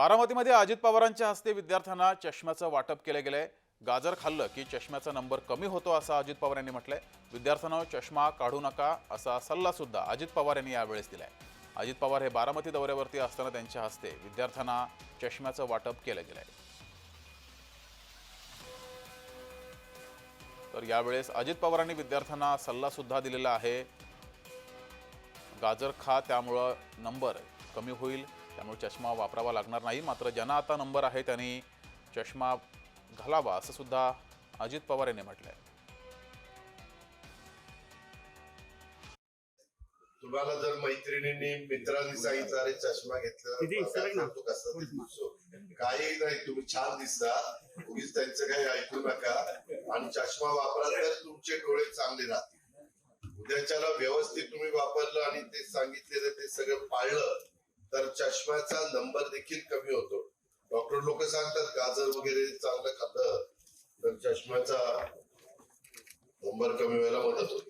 बारामतीमध्ये अजित पवारांच्या हस्ते विद्यार्थ्यांना चष्म्याचं वाटप केलं गेलंय. गाजर खाल्लं की चष्म्याचा नंबर कमी होतो असं अजित पवार यांनी म्हटलंय. विद्यार्थ्यांना चष्मा काढू नका असा सल्ला सुद्धा अजित पवार यांनी यावेळेस दिलाय. अजित पवार हे बारामती दौऱ्यावरती असताना त्यांच्या हस्ते विद्यार्थ्यांना चष्म्याचं वाटप केलं गेलंय. तर यावेळेस अजित पवारांनी विद्यार्थ्यांना सल्ला सुद्धा दिलेला आहे. गाजर खा त्यामुळं नंबर कमी होईल. त्यामुळे चष्मा वापरावा लागणार नाही. मात्र ज्यांना आता नंबर आहे त्यांनी चष्मा घालावा असं सुद्धा अजित पवार यांनी म्हटलंय. तुम्हाला जर मैत्रिणींनी मित्रांनी सांगितलं अरे चष्मा घेतला सरक ना. तो कसा दिसतो? काही नाही तुम्ही छान दिसता. उगीच त्यांचं काही ऐकू नका. आणि चष्मा वापरा तर तुमचे डोळे चांगले राहतील. उद्याच्याला व्यवस्थित तुम्ही वापरलं आणि ते सांगितलेलं ते सगळं पाळलं तर चष्म्याचा नंबर देखील कमी होतो. डॉक्टर लोक सांगतात गाजर वगैरे चांगलं खात तर चष्म्याचा नंबर कमी व्हायला मदत होते.